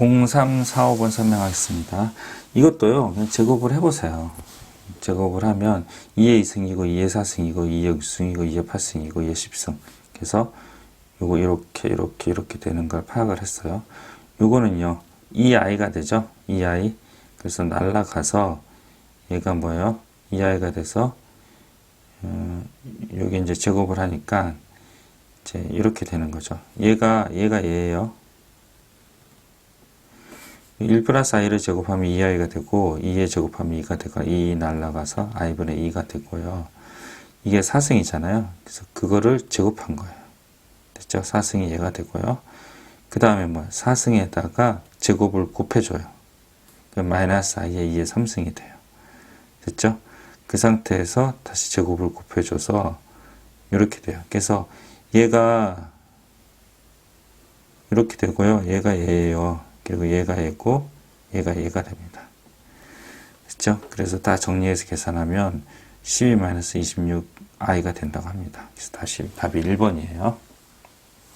0345번 설명하겠습니다. 이것도요, 제곱을 해보세요. 제곱을 하면 2의 2승이고, 2의 4승이고, 2의 6승이고, 2의 8승이고, 2의 10승. 그래서 요거 이렇게, 이렇게, 이렇게 되는 걸 파악을 했어요. 요거는요, 2i가 되죠? 2i. 그래서 날라가서 얘가 뭐예요? 2i가 돼서, 어, 여기 이제 제곱을 하니까, 이제 이렇게 되는 거죠. 얘가, 얘가 얘예요. 1 플러스 i를 제곱하면 2i가 되고 2에 제곱하면 2가 되고 2 날라가서 i분의 2가 되고요. 이게 4승이잖아요. 그래서 그거를 제곱한 거예요. 됐죠? 4승이 얘가 되고요. 그 다음에 뭐 4승에다가 제곱을 곱해줘요. 그 마이너스 i에 2에 3승이 돼요. 됐죠? 그 상태에서 다시 제곱을 곱해줘서 이렇게 돼요. 그래서 얘가 이렇게 되고요. 얘가 얘예요. 그리고 얘가 얘고 얘가 얘가 됩니다. 됐죠? 그래서 다 정리해서 계산하면 12-26i가 된다고 합니다. 그래서 다시 답이 1번이에요.